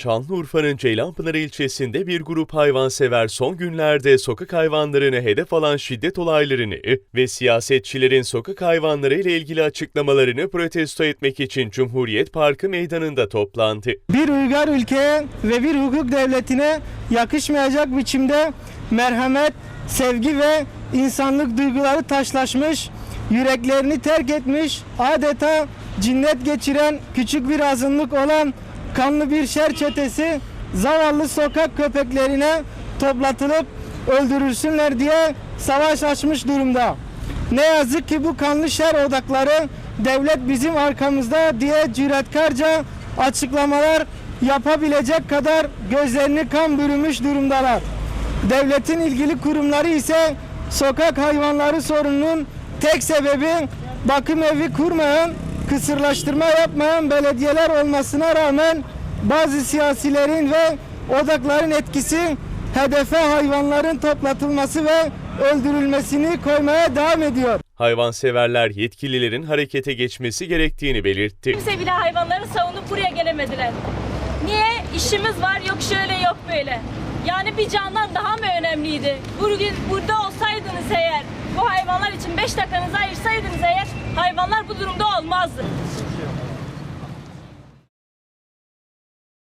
Şanlıurfa'nın Ceylanpınar ilçesinde bir grup hayvansever son günlerde sokak hayvanlarını hedef alan şiddet olaylarını ve siyasetçilerin sokak hayvanları ile ilgili açıklamalarını protesto etmek için Cumhuriyet Parkı meydanında toplandı. bir uygar ülkeye ve bir hukuk devletine yakışmayacak biçimde merhamet, sevgi ve insanlık duyguları taşlaşmış, yüreklerini terk etmiş, adeta cinnet geçiren küçük bir azınlık olan kanlı bir şer çetesi zavallı sokak köpeklerine toplatılıp öldürülsünler diye savaş açmış durumda. Ne yazık ki bu kanlı şer odakları devlet bizim arkamızda diye cüretkarca açıklamalar yapabilecek kadar gözlerini kan bürümüş durumdalar. Devletin ilgili kurumları ise sokak hayvanları sorununun tek sebebi bakım evi kurmayan, kısırlaştırma yapmayan belediyeler olmasına rağmen bazı siyasilerin ve odakların etkisi hedefe hayvanların toplatılması ve öldürülmesini koymaya devam ediyor. Hayvanseverler yetkililerin harekete geçmesi gerektiğini belirtti. Kimse bile hayvanları savunup buraya gelemediler. Niye? İşimiz var yok şöyle yok böyle. Yani bir candan daha mı önemliydi? Bugün burada olsaydınız eğer, bu hayvanlar için 5 dakikanızı ayırsaydınız eğer hayvanlar.